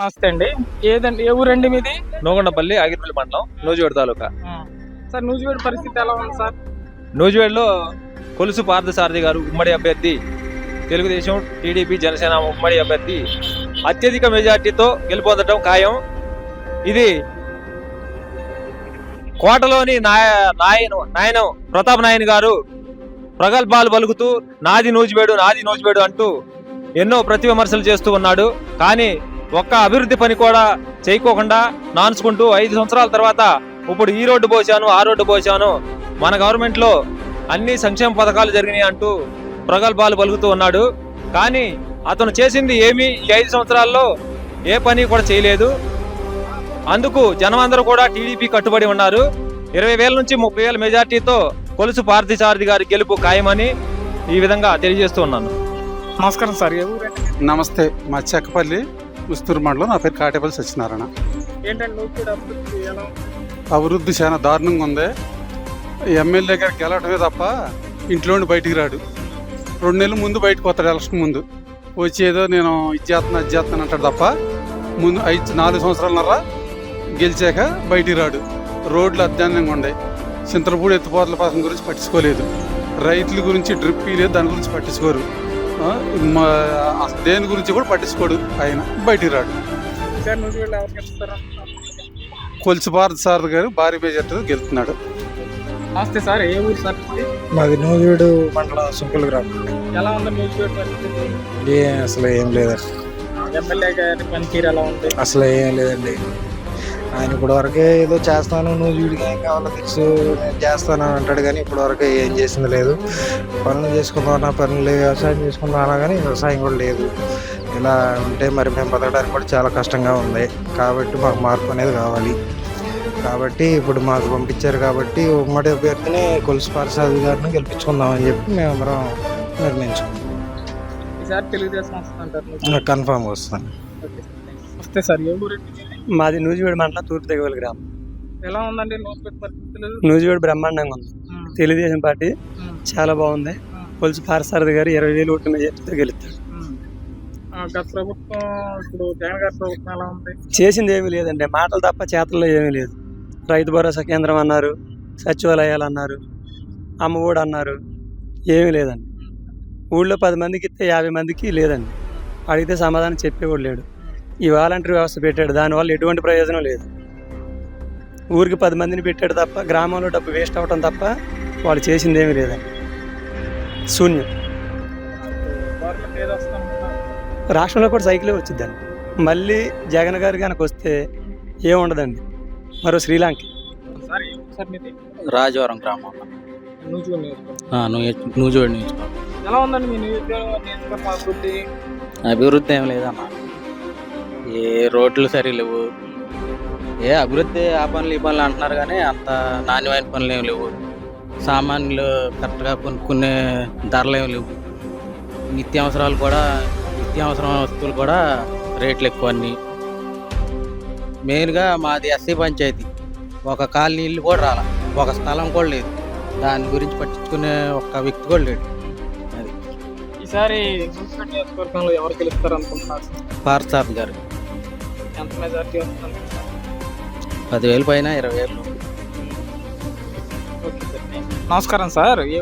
నమస్తే అండి. ఏదండి? ఏ ఊరండి మీది? నూగొండపల్లి ఆగిరిపల్లి మండలం నూజివేడు తాలూకా. సార్ నూజివేడు పరిస్థితి ఎలా ఉంది సార్? నూజివేడులో కొలుసు పార్థసారథి గారు ఉమ్మడి అభ్యర్థి తెలుగుదేశం టీడీపీ జనసేన ఉమ్మడి అభ్యర్థి అత్యధిక మెజార్టీతో గెలుపొందడం ఖాయం. ఇది కోటలోని నాయ నాయన నాయనం ప్రతాప్ నాయన్ గారు ప్రగల్భాలు పలుకుతూ నాది నూజివేడు నాది నూజివేడు అంటూ ఎన్నో ప్రతి విమర్శలు చేస్తూ ఉన్నాడు. కానీ ఒక్క అభివృద్ధి పని కూడా చేయకోకుండా నాన్చుకుంటూ ఐదు సంవత్సరాల తర్వాత ఇప్పుడు ఈ రోడ్డు పోసాను ఆ రోడ్డు పోసాను. మన గవర్నమెంట్లో అన్ని సంక్షేమ పథకాలు జరిగినాయి అంటూ ప్రగల్భాలు పలుకుతూ ఉన్నాడు. కానీ అతను చేసింది ఏమీ ఈ ఐదు సంవత్సరాల్లో ఏ పని కూడా చేయలేదు. అందుకు జనమందరూ కూడా టీడీపీ కట్టుబడి ఉన్నారు. ఇరవై వేల నుంచి ముప్పై వేల మెజార్టీతో కొలుసు పార్థసారథి గారి గెలుపు ఖాయమని ఈ విధంగా తెలియజేస్తూ ఉన్నాను. నమస్కారం సార్? నమస్తే మా చెక్కపల్లి. ఉస్తూరు మండలం నా పేరు కాటేపల్లి సత్యనారాయణ. అభివృద్ధి చాలా దారుణంగా ఉంది. ఎమ్మెల్యే గారికి గెలవడమే తప్ప ఇంట్లో బయటికి రాడు. రెండు నెలల ముందు బయటకు వస్తాడు ఎలక్షన్ ముందు. వచ్చి ఏదో నేను ఇచ్చేస్తాను అది చేస్తాను అంటాడు తప్ప ముందు ఐదు నాలుగు సంవత్సరాలన్నర గెలిచాక బయటికి రాడు. రోడ్లు అధ్వానంగా ఉన్నాయి చింతలపూడి ఎత్తుపోతల పథకం గురించి పట్టించుకోలేదు. రైతుల గురించి డ్రిప్ లేదు దాని గురించి పట్టించుకోరు. దేని గురించి కూడా పట్టించుకోడు ఆయన. బయటికి రాడు. కొలిసి భారత్ సార్ గారు భారీ మెజార్టీతో గెలుస్తున్నాడు. నమస్తే సార్ ఏ ఊరు సార్ మీది? నూజివీడు మండలం సుంకుల గ్రామం. ఎలా ఉంది నూజివేడు పరిస్థితి? ఏ అసలు ఏం లేదండి. ఎమ్మెల్యే గారి పనితీరు ఎలా ఉంది? అసలు ఏం లేదండి. ఆయన ఇప్పటి వరకే ఏదో చేస్తాను నువ్వు వీడికి ఏం కావాలో తెలుసు నేను చేస్తాను అని అంటాడు కానీ ఇప్పటి వరకు ఏం చేసింది లేదు. పనులు చేసుకుందామన్నా పనులు లేవు వ్యవసాయం చేసుకుందామన్నా కానీ వ్యవసాయం కూడా లేదు. ఇలా ఉంటే మరి మేము బతకడానికి కూడా చాలా కష్టంగా ఉంది. కాబట్టి మాకు మార్పు అనేది కావాలి. కాబట్టి ఇప్పుడు మాకు పంపించారు కాబట్టి ఉమ్మడి అభ్యర్థిని కొలుసు ప్రసాద్ గారిని గెలిపించుకుందామని చెప్పి మేము నిర్ణయించుకున్నాం. కన్ఫామ్ వస్తాను ఓకే సార్. ఏ మీది? నూజివేడు మండలం తూర్పు తెగవల గ్రామం. ఎలా ఉందండి నూజివేడు బ్రహ్మాండంగా ఉంది. తెలుగుదేశం పార్టీ చాలా బాగుంది. కొలుసు పారసారథి గారు ఇరవై వేలు ఓట్ల మెజార్టీతో గెలుస్తారు. గత ప్రభుత్వం ఇప్పుడు జగన్ గారి ప్రభుత్వం ఎలా ఉంది? చేసింది ఏమీ లేదండి. మాటలు తప్ప చేతల్లో ఏమీ లేదు. రైతు భరోసా కేంద్రం అన్నారు సచివాలయాలు అన్నారు అమ్మఒడి అన్నారు ఏమీ లేదండి. ఊళ్ళో పది మందికి ఇస్తే యాభై మందికి లేదండి. అడిగితే సమాధానం చెప్పేవాడు లేడు. ఈ వాలంటరీ వ్యవస్థ పెట్టాడు. దానివల్ల ఎటువంటి ప్రయోజనం లేదు. ఊరికి పది మందిని పెట్టాడు తప్ప గ్రామంలో డబ్బు వేస్ట్ అవ్వటం తప్ప వాళ్ళు చేసింది ఏమీ లేదండి. శూన్యం. రాష్ట్రంలో కూడా సైకిలే వచ్చిందండి మళ్ళీ జగన్ గారు కనుక వస్తే ఏముండదండి? మరో శ్రీలంక. రాజవరం గ్రామం. నియోజకవర్గం నియోజకవర్గం అభివృద్ధి? అభివృద్ధి ఏం లేదమ్మా. ఏ రోడ్లు సరి లేవు ఏ అభివృద్ధి ఆ పనులు ఈ పనులు అంటున్నారు కానీ అంత నాణ్యమైన పనులు ఏం లేవు. సామాన్యులు కరెక్ట్గా కొనుక్కునే ధరలు ఏం లేవు. నిత్యావసరాలు కూడా నిత్యావసర వస్తువులు కూడా రేట్లు ఎక్కువ అన్ని. మెయిన్గా మాది ఎస్సీ పంచాయతీ. ఒక కాలు నీళ్ళు కూడా రాల. ఒక స్థలం కూడా లేదు. దాని గురించి పట్టించుకునే ఒక్క వ్యక్తి కూడా లేడు. అది. ఈసారి నియోజకవర్గంలో ఎవరు గెలుస్తారు అనుకుంటున్నారు పార్థసారథి గారు. ఎంత మెజార్టీ వస్తుంది? పదివేలు పైన ఇరవై వేలు. ఓకే సార్ నమస్కారం సార్ ఏ?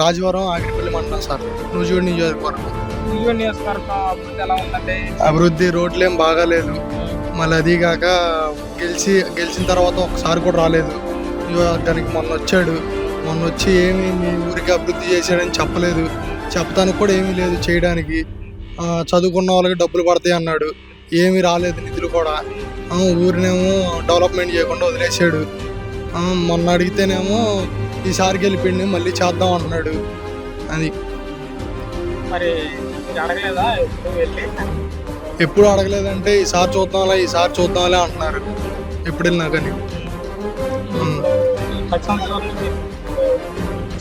రాజవరం ఆగిరిపల్లి మండలం సార్. నూజివీడు నియోజకవర్గం. నూజివేడు నియోజకవర్గం అభివృద్ధి ఎలా ఉందండి? అభివృద్ధి రోడ్లు ఏం బాగాలేదు. మళ్ళీ అది కాక గెలిచి గెలిచిన తర్వాత ఒకసారి కూడా రాలేదు. దానికి మొన్న వచ్చాడు. మొన్న వచ్చి ఏమి మీ ఊరికి అభివృద్ధి చేశాడని చెప్పలేదు. చెప్పడానికి కూడా ఏమీ లేదు చేయడానికి. చదువుకున్న వాళ్ళకి డబ్బులు పడతాయి అన్నాడు. ఏమీ రాలేదు నిధులు కూడా. ఊరినేమో డెవలప్మెంట్ చేయకుండా వదిలేసాడు మొన్న అడిగితేనేమో ఈసారి గెలిపిండి మళ్ళీ చేద్దాం అంటున్నాడు. అది. మరి అడగలేదా? ఎప్పుడు అడగలేదంటే ఈసారి చూద్దాంలే ఈసారి చూద్దాంలే అంటున్నారు. ఎప్పుడు వెళ్ళినా కానీ.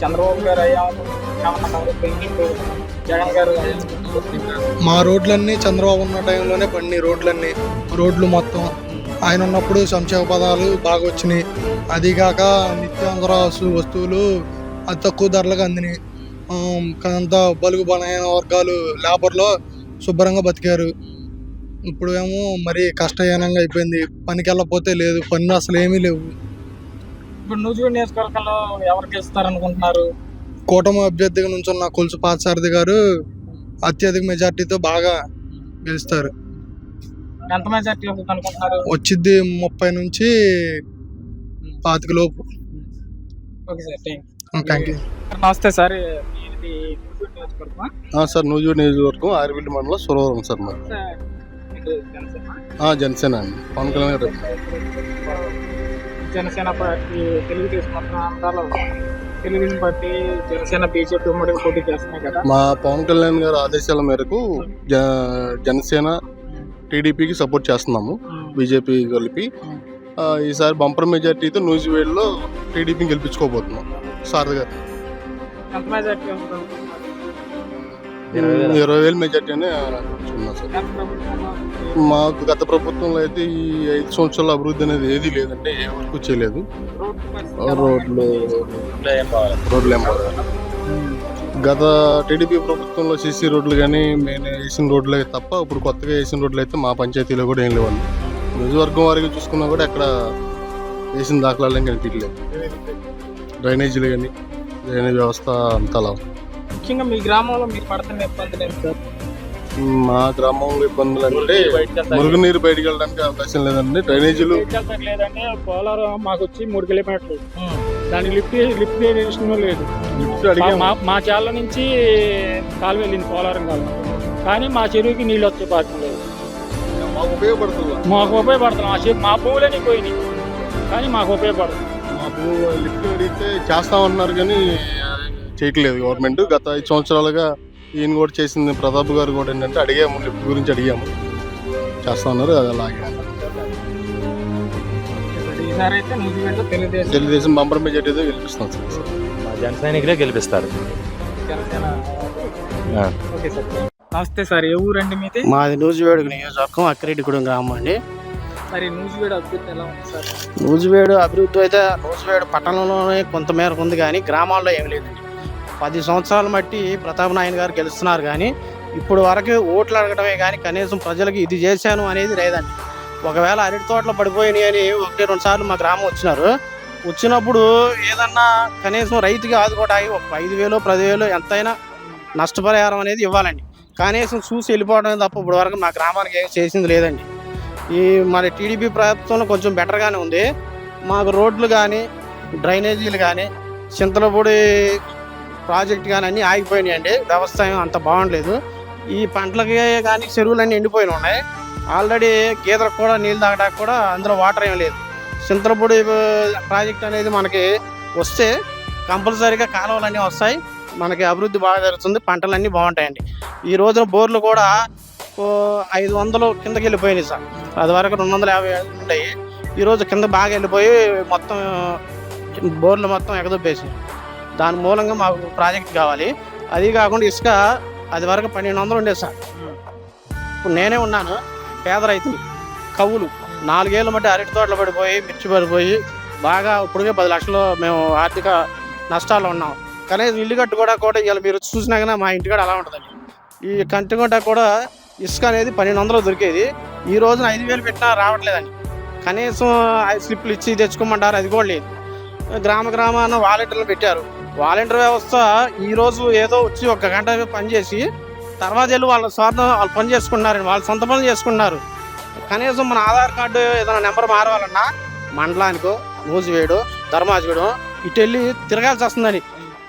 చంద్రబాబు గారు అయ్యాము మా రోడ్లన్నీ చంద్రబాబు ఉన్న టైంలోనే పడినాయి రోడ్లన్నీ. రోడ్లు మొత్తం. ఆయన ఉన్నప్పుడు సంక్షేమ పదాలు బాగా వచ్చినాయి. అదిగాక నిత్యావసర వస్తువులు అతి తక్కువ ధరలకు అందినాయి. అంత బలుగు బలమైన వర్గాలు లేబర్లో శుభ్రంగా బతికారు. ఇప్పుడు ఏమో మరి కష్టహీనంగా అయిపోయింది. పనికి వెళ్ళకపోతే లేదు. పనులు అసలు ఏమీ లేవు. ఇప్పుడు నూజివీడు నియోజకవర్గంలో ఎవరు గెలుస్తారనుకుంటున్నారు కూటమి అభ్యర్థిగా నుంచున్న కొలుసు పాతసారథి గారు అత్యధిక మెజార్టీతో బాగా గెలుస్తారు. ఎంత మెజార్టీ అనుకుంటున్నారు? వచ్చింది ముప్పై నుంచి పాతిక లోపు. ఓకే సార్ థ్యాంక్ యూ నమస్తే సార్ సార్ నూజివీడు నియోజకవర్గం ఆర్విల్లి మండలం సురవరం సార్ మరి జనసేన? అండి. పవన్ కళ్యాణ్ గారు. Janasena party Telugu Desam Telugu Desam party Janasena BJP ఉమ్మడిగా పోటీ చేస్తున్నాయి కదా. మా పవన్ కళ్యాణ్ గారి ఆదేశాల మేరకు జ జనసేన టీడీపీకి సపోర్ట్ చేస్తున్నాము బీజేపీ కలిపి. ఆ, ఈసారి బంపర్ మెజార్టీతో నూజివీడులో టీడీపీని గెలిపించుకోబోతున్నాం. సార్ గారు. ఎంత మెజార్టీ వస్తుంది? ఇరవై వేలు. మెజార్టీ అని అనుకుంటున్నాం సార్. మాకు గత ప్రభుత్వంలో అయితే ఈ ఐదు సంవత్సరాల అభివృద్ధి అనేది ఏదీ లేదంటే ఏ వరకు చేయలేదు. రోడ్లు రోడ్లు ఏం. గత టీడీపీ ప్రభుత్వంలో సీసీ రోడ్లు కానీ మేము వేసిన రోడ్లే తప్ప ఇప్పుడు కొత్తగా వేసిన రోడ్లు అయితే మా పంచాయతీలో కూడా ఏం లేవండి. నియోజకవర్గం వారికి చూసుకున్నా కూడా అక్కడ వేసిన దాఖలాలు కనిపించలేదు డ్రైనేజీలు కానీ డ్రైనేజ్ వ్యవస్థ అంతా అలా ఉంది. ముఖ్యంగా మీ గ్రామంలో మీరు పడుతున్న ఇబ్బందులు ఏంటి సార్? మా గ్రామంలో ఇబ్బందులు అంటే మురుగునీరు బయటికి వెళ్ళడానికి అవకాశం లేదండి. డ్రైనేజీలు వెహికల్స్ లేదంటే పోలారం మాకు వచ్చి మూడు కిలోమీటర్లు దానికి లిఫ్ట్ లిఫ్ట్ ఇరిగేషన్ లేదు. లిఫ్ట్ మా- అడిగాము. మా మా చాల నుంచి కాలువ వెళ్ళింది పోలారం కాలువ. కానీ మా చెరువుకి నీళ్ళు వచ్చే పాఠం లేదు. మాకు ఉపయోగపడుతుంది? మాకు ఉపయోగపడుతున్నాం ఆ చెరువు మా పువ్వులని పోయినాయి. కానీ మాకు ఉపయోగపడుతుంది మాకు లిఫ్ట్ అడిగితే చేస్తామన్నారు కానీ చేయట్లేదు గవర్నమెంట్ గత ఐదు సంవత్సరాలుగా ఈయన కూడా చేసింది ప్రతాప్ గారు కూడా ఏంటంటే అడిగాము లిఫ్ట్ గురించి అడిగాము. చేస్తా ఉన్నారు అది అలాగే. తెలుగుదేశం. బంపర్ మెజార్టీతో గెలిపిస్తాం సార్. జన సైనికులే గెలిపిస్తారు. నమస్తే సార్ ఏ ఊరండి మీది? మాది నూజివేడు నియోజకవర్గం అక్కిరెడ్డిగూడెం గ్రామం అండి. మరి నూజివీడు అభివృద్ధి ఎలా ఉంది సార్? నూజివేడు అభివృద్ధి అయితే నూజివేడు పట్టణంలోనే కొంతమేరకు ఉంది కానీ గ్రామాల్లో ఏమి లేదండి. పది సంవత్సరాలు మట్టి ప్రతాప్ నాయన్ గారు గెలుస్తున్నారు కానీ ఇప్పుడు వరకు ఓట్లు అడగడమే కానీ కనీసం ప్రజలకు ఇది చేశాను అనేది లేదండి. ఒకవేళ అరటి తోటలు పడిపోయినాయి అని ఒకటి రెండు సార్లు మా గ్రామం వచ్చినారు. వచ్చినప్పుడు ఏదన్నా కనీసం రైతుకి ఆదుకోవడానికి ఒక ఐదు వేలు పదివేలు ఎంతైనా నష్టపరిహారం అనేది ఇవ్వాలండి. కనీసం చూసి వెళ్ళిపోవడం తప్ప ఇప్పుడు వరకు మా గ్రామానికి ఏం చేసింది లేదండి. ఈ మన టీడీపీ ప్రభుత్వంలో కొంచెం బెటర్గానే ఉంది. మాకు రోడ్లు కానీ డ్రైనేజీలు కానీ చింతలపూడి ప్రాజెక్ట్ కానీ అన్నీ ఆగిపోయినాయండి. వ్యవసాయం అంత బాగుండలేదు. ఈ పంటలకి కానీ చెరువులన్నీ ఎండిపోయిన ఉన్నాయి. ఆల్రెడీ గీతలకు కూడా నీళ్ళు తాగడానికి కూడా అందులో వాటర్ ఏం లేదు. చింతలపూడి ప్రాజెక్ట్ అనేది మనకి వస్తే కంపల్సరీగా కాలువలన్నీ వస్తాయి. మనకి అభివృద్ధి బాగా జరుగుతుంది. పంటలన్నీ బాగుంటాయండి. ఈ రోజున బోర్లు కూడా ఐదు వందలు కిందకి వెళ్ళిపోయినాయి సార్. అది వరకు రెండు వందల యాభై ఉంటాయి ఈరోజు కింద బాగా వెళ్ళిపోయి మొత్తం బోర్లు మొత్తం ఎగదొప్పేసి దాని మూలంగా మాకు ప్రాజెక్ట్ కావాలి. అది కాకుండా ఇసుక అది వరకు పన్నెండు వందలు ఉండేది సార్. ఇప్పుడు నేనే ఉన్నాను పేద రైతులు కవులు. నాలుగేళ్ళ మట్టి అరటి తోటలు పడిపోయి మిర్చి పడిపోయి బాగా ఇప్పుడుగే పది లక్షలు మేము ఆర్థిక నష్టాల్లో ఉన్నాం. కనీసం ఇల్లు కట్టుకోవడా కూడా ఇలా మీరు చూసినా కానీ మా ఇంటికాడ అలా ఉంటుందండి. ఈ కంటిగొండ కూడా ఇసుక అనేది పన్నెండు వందలు దొరికేది. ఈ రోజున ఐదు వేలు పెట్టినా రావట్లేదండి. కనీసం స్లిప్లు ఇచ్చి తెచ్చుకోమంటారు అది కూడా లేదు. గ్రామ గ్రామాన వాలంటీర్లు పెట్టారు. వాలంటీర్ వ్యవస్థ ఈ రోజు ఏదో వచ్చి ఒక గంట పనిచేసి తర్వాత వెళ్ళి వాళ్ళ స్వార్థం వాళ్ళు పని చేసుకుంటున్నారండి వాళ్ళు సొంత పనులు చేసుకున్నారు కనీసం మన ఆధార్ కార్డు ఏదైనా నెంబర్ మారవాలన్నా మండలానికో నూజివేడు ధర్మాజిగూడెం ఇటు వెళ్ళి తిరగాల్సి వస్తుందని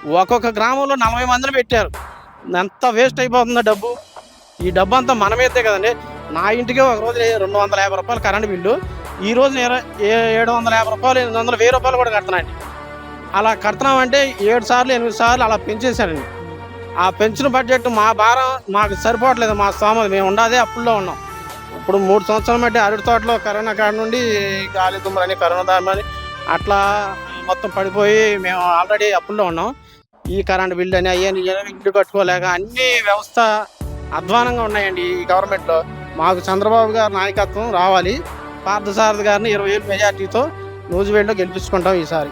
ఒక్కొక్క గ్రామంలో నలభై మందిని పెట్టారు. ఎంత వేస్ట్ అయిపోతుందో డబ్బు. ఈ డబ్బు అంతా మనమైతే కదండి. నా ఇంటికి ఒక రోజు రెండు వందల యాభై రూపాయలు కరెంట్ బిల్లు. ఈ రోజు ఏ- ఏడు వందల యాభై రూపాయలు ఎనిమిది వందల వెయ్యి రూపాయలు కూడా కడుతున్నాండి అలా కడుతున్నామంటే ఏడు సార్లు ఎనిమిది సార్లు అలా పెంచేశారండి. ఆ పెంచిన బడ్జెట్ మా భారం మాకు సరిపోవట్లేదు మా స్తోమత. మేము ఉండాదే అప్పుల్లో ఉన్నాం. ఇప్పుడు మూడు సంవత్సరాలు బట్టి అరటి తోటలో కరోనా కాడ నుండి గాలి దుమ్మలని కరోనా దామని అట్లా మొత్తం పడిపోయి మేము ఆల్రెడీ అప్పుల్లో ఉన్నాం. ఈ కరెంట్ బిల్లు అని అయ్యని ఇల్లు కట్టుకోలేక అన్ని వ్యవస్థ అధ్వానంగా ఉన్నాయండి ఈ గవర్నమెంట్లో. మాకు చంద్రబాబు గారి నాయకత్వం రావాలి. పార్థసారథి గారిని ఇరవై ఏళ్ళు మెజార్టీతో నూజివేడ్లో గెలిపించుకుంటాం ఈసారి.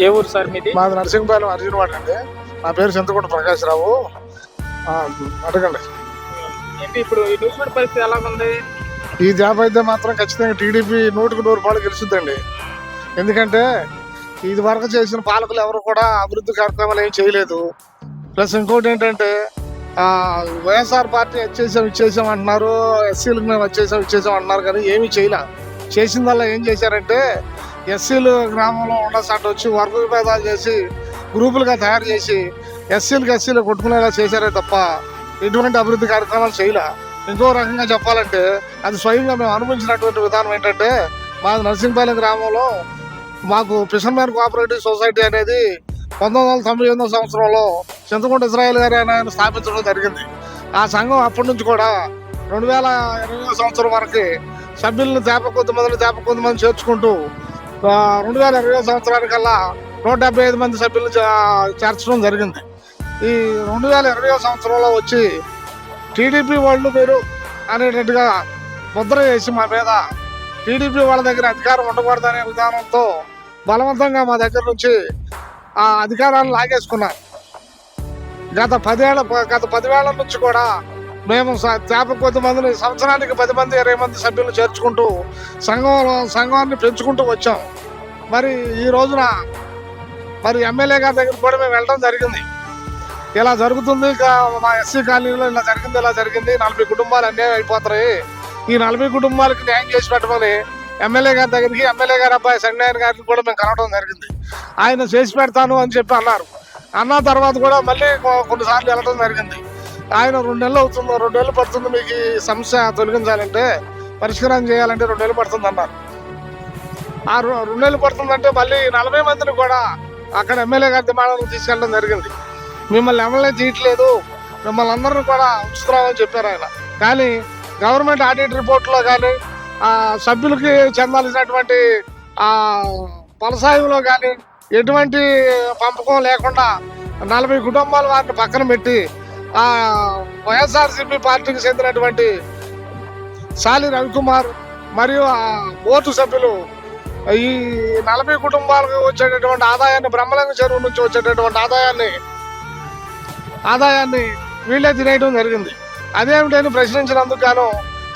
ఏ ఊరు సార్ మీది? మాది నరసింహపాలెం అర్జునవాడ అండి. నా పేరు చింతకుంట ప్రకాశ్రావు ఆ, అడగండి. ఏంటి ఇప్పుడు ఈ నూజివీడు పరిస్థితి ఎలా ఉంది? ఈ జాబ్ అయితే మాత్రం ఖచ్చితంగా టీడీపీ నూటికి నూరు పాలు గెలుస్తుందండి. ఎందుకంటే ఇది వరకు చేసిన పాలకులు ఎవరు కూడా అభివృద్ధి కార్యక్రమాలు ఏం చేయలేదు. ప్లస్ ఇంకోటి ఏంటంటే వైఎస్ఆర్ పార్టీ వచ్చేసాం ఇచ్చేసాం అంటున్నారు. ఎస్సీలకు మేము వచ్చేసాం ఇచ్చేసాం అంటున్నారు కానీ ఏమీ చేయలే. చేసిందల్లా ఏం చేశారంటే ఎస్సీలు గ్రామంలో ఉండాల్సి వచ్చి వర్గ విభేదాలు చేసి గ్రూపులుగా తయారు చేసి ఎస్సీలకు ఎస్సీలు కొట్టుకునేలా చేశారే తప్ప ఎటువంటి అభివృద్ధి కార్యక్రమాలు చేయలే. ఇంకో రకంగా చెప్పాలంటే అది స్వయంగా మేము అనుభవించినటువంటి విధానం ఏంటంటే మాది నరసింహపాలెం గ్రామంలో మాకు ఫిషర్మెన్ కోఆపరేటివ్ సొసైటీ అనేది పంతొమ్మిది వందల తొంభై ఎనిమిదో సంవత్సరంలో చింతకుంట ఇజ్రాయల్ గారు ఆయన స్థాపించడం జరిగింది. ఆ సంఘం అప్పటి నుంచి కూడా రెండు వేల ఇరవై సంవత్సరం వరకు సభ్యులను తేపకొద్ది కొద్ది తేపకొద్ది మంది చేర్చుకుంటూ రెండు వేల ఇరవై సంవత్సరానికల్లా నూట డెబ్బై ఐదు మంది సభ్యులు చేర్చడం జరిగింది. ఈ రెండు వేల ఇరవై సంవత్సరంలో వచ్చి టీడీపీ వాళ్ళు మీరు అనేటట్టుగా ముద్ర వేసి మా మీద టీడీపీ వాళ్ళ దగ్గర అధికారం ఉండకూడదనే విధానంతో బలవంతంగా మా దగ్గర నుంచి ఆ అధికారాన్ని లాగేసుకున్నారు. గత పదేళ్ళ గత పదివేళ్ళ నుంచి కూడా మేము చేప కొద్ది మందిని సంవత్సరానికి పది మంది ఇరవై మంది సభ్యులు చేర్చుకుంటూ సంఘం సంఘాన్ని పెంచుకుంటూ వచ్చాం. మరి ఈ రోజున మరి ఎమ్మెల్యే గారి దగ్గర కూడా మేము వెళ్ళడం జరిగింది. ఇలా జరుగుతుంది మా ఎస్సీ కాలనీలో ఇలా జరిగింది ఇలా జరిగింది నలభై కుటుంబాలు అన్యాయం అయిపోతాయి ఈ నలభై కుటుంబాలకి న్యాయం చేసి పెట్టమని ఎమ్మెల్యే గారి దగ్గరికి ఎమ్మెల్యే గారి అబ్బాయి సంజయ్ గారికి కూడా మేము కలవడం జరిగింది. ఆయన చేసి పెడతాను అని చెప్పి అన్నారు. అన్న తర్వాత కూడా మళ్ళీ కొన్నిసార్లు వెళ్ళడం జరిగింది. ఆయన రెండు నెలలు అవుతుంది రెండు నెలలు పడుతుంది మీకు ఈ సమస్య తొలగించాలంటే పరిష్కారం చేయాలంటే రెండు నెలలు పడుతుంది అన్నారు ఆ రెండు నెలలు పడుతుందంటే మళ్ళీ నలభై మందిని కూడా అక్కడ ఎమ్మెల్యే గారి దిమాణాలకు తీసుకెళ్ళడం జరిగింది. మిమ్మల్ని ఎమ్మెల్యే చేయట్లేదు మిమ్మల్ని అందరిని కూడా ఉంచుతున్నామని చెప్పారు ఆయన. కానీ గవర్నమెంట్ ఆడిట్ రిపోర్ట్లో కానీ ఆ సభ్యులకి చెందాల్సినటువంటి ఆ పలసాయంలో కానీ ఎటువంటి పంపకం లేకుండా నలభై కుటుంబాల వారిని పక్కన పెట్టి ఆ వైఎస్ఆర్సీపీ పార్టీకి చెందినటువంటి సాలి రవికుమార్ మరియు ఆ బోర్డు సభ్యులు ఈ నలభై కుటుంబాలకు వచ్చేటటువంటి ఆదాయాన్ని బ్రహ్మలంగ చెరువు నుంచి వచ్చేటటువంటి ఆదాయాన్ని ఆదాయాన్ని వీళ్ళే తినేయడం జరిగింది. అదేమిటని ప్రశ్నించినందుకు గాను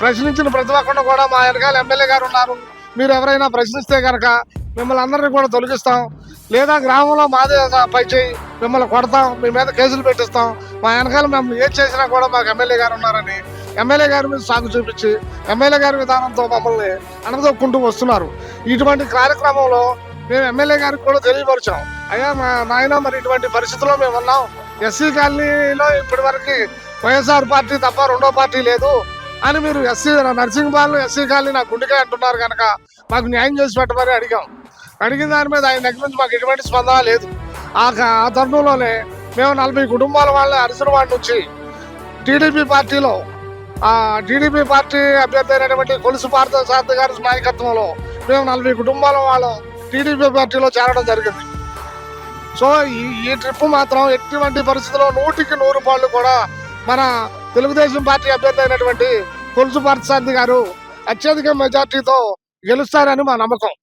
ప్రశ్నించిన ప్రతి ఒక్కరు కూడా మా వెనకాల ఎమ్మెల్యే గారు ఉన్నారు. మీరు ఎవరైనా ప్రశ్నిస్తే కనుక మిమ్మల్ని అందరినీ కూడా తొలగిస్తాం. లేదా గ్రామంలో మాదే పై చేయి మిమ్మల్ని కొడతాం మీ మీద కేసులు పెట్టిస్తాం. మా వెనకాల మేము ఏం చేసినా కూడా మాకు ఎమ్మెల్యే గారు ఉన్నారని ఎమ్మెల్యే గారి మీద సాగు చూపించి ఎమ్మెల్యే గారి విధానంతో మమ్మల్ని అణగదొక్కుంటూ వస్తున్నారు. ఇటువంటి కార్యక్రమంలో మేము ఎమ్మెల్యే గారికి కూడా తెలియపరిచాం. అయ్యా మా నాయన మరి ఇటువంటి పరిస్థితుల్లో మేము ఉన్నాం. ఎస్సీ కాలనీలో ఇప్పటి వరకు వైఎస్ఆర్ పార్టీ తప్ప రెండో పార్టీ లేదు అని మీరు ఎస్సీ నర్సింగ్ నర్సింగ్బాల్ ఎస్సీ కాలనీ నా గుండెకాయ అంటున్నారు కనుక మాకు న్యాయం చేసి పెట్టమని అడిగాం. అడిగిన దాని మీద ఆయన దగ్గర నుంచి మాకు ఎటువంటి స్పందన లేదు. ఆ ఆ తరుణంలోనే మేము నలభై కుటుంబాల వాళ్ళ అరిసినవాడి నుంచి టీడీపీ పార్టీలో ఆ టీడీపీ పార్టీ అభ్యర్థి అయినటువంటి కొలుసు పార్థ సారథి గారి నాయకత్వంలో మేము నలభై కుటుంబాల వాళ్ళు టీడీపీ పార్టీలో చేరడం జరిగింది. సో ఈ ఈ ట్రిప్ మాత్రం ఎటువంటి పరిస్థితుల్లో నూటికి నూరు పాళ్ళు కూడా మన తెలుగుదేశం పార్టీ అభ్యర్థి అయినటువంటి కొలుసు పార్థసారథి గారు అత్యధిక మెజార్టీతో గెలుస్తారని మా నమ్మకం.